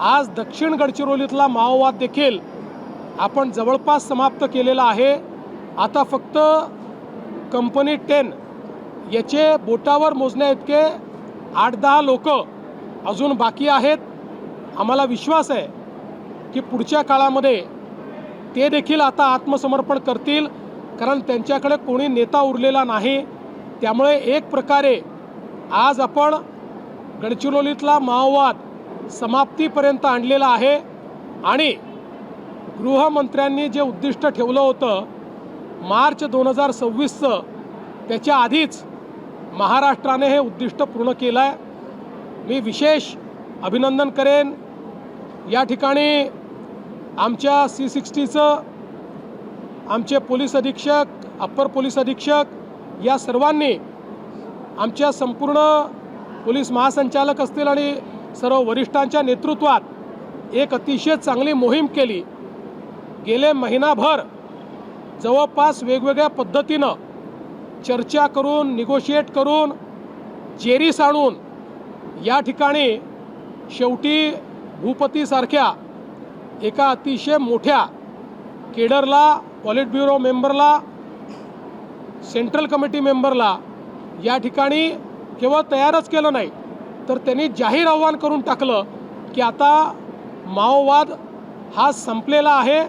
आज दक्षिण गडचिरोलीतला माओवाद देखील आपण जवळपास समाप्त केलेला आहे. आता फक्त कंपनी टेन याचे बोटावर मोजण्या इतके आठ दहा लोक अजून बाकी आहेत. आम्हाला विश्वास आहे की पुढच्या काळामध्ये ते देखील आता आत्मसमर्पण करतील कारण त्यांच्याकडे कोणी नेता उरलेला नाही. त्यामुळे एक प्रकारे आज आपण गडचिरोलीतला माओवाद समाप्तीपर्यंत आणलेला आहे. आणि गृहमंत्र्यांनी जे उद्दिष्ट ठेवलं होतं मार्च दोन हजार सव्वीसचं त्याच्या आधीच महाराष्ट्राने हे उद्दिष्ट पूर्ण केलं आहे मी विशेष अभिनंदन करेन. या ठिकाणी आमच्या सी सिक्स्टीचं आमचे पोलीस अधीक्षक अप्पर पोलीस अधीक्षक या सर्वांनी आमच्या संपूर्ण पोलीस महासंचालक असतील आणि सर्व वरिष्ठांच्या नेतृत्वात एक अतिशय चांगली मोहीम केली. गेले महिनाभर जवळपास वेगवेगळ्या पद्धतीनं चर्चा करून निगोशिएट करून जेरीस आणून या ठिकाणी शेवटी भूपतीसारख्या एका अतिशय मोठ्या केडरला पॉलिट ब्युरो मेंबरला सेंट्रल कमिटी मेंबरला या ठिकाणी केवळ तयारच केलं नाही. तर त्यांनी जाहीर आव्हान करून टाकलं की आता माओवाद हा संपलेला आहे.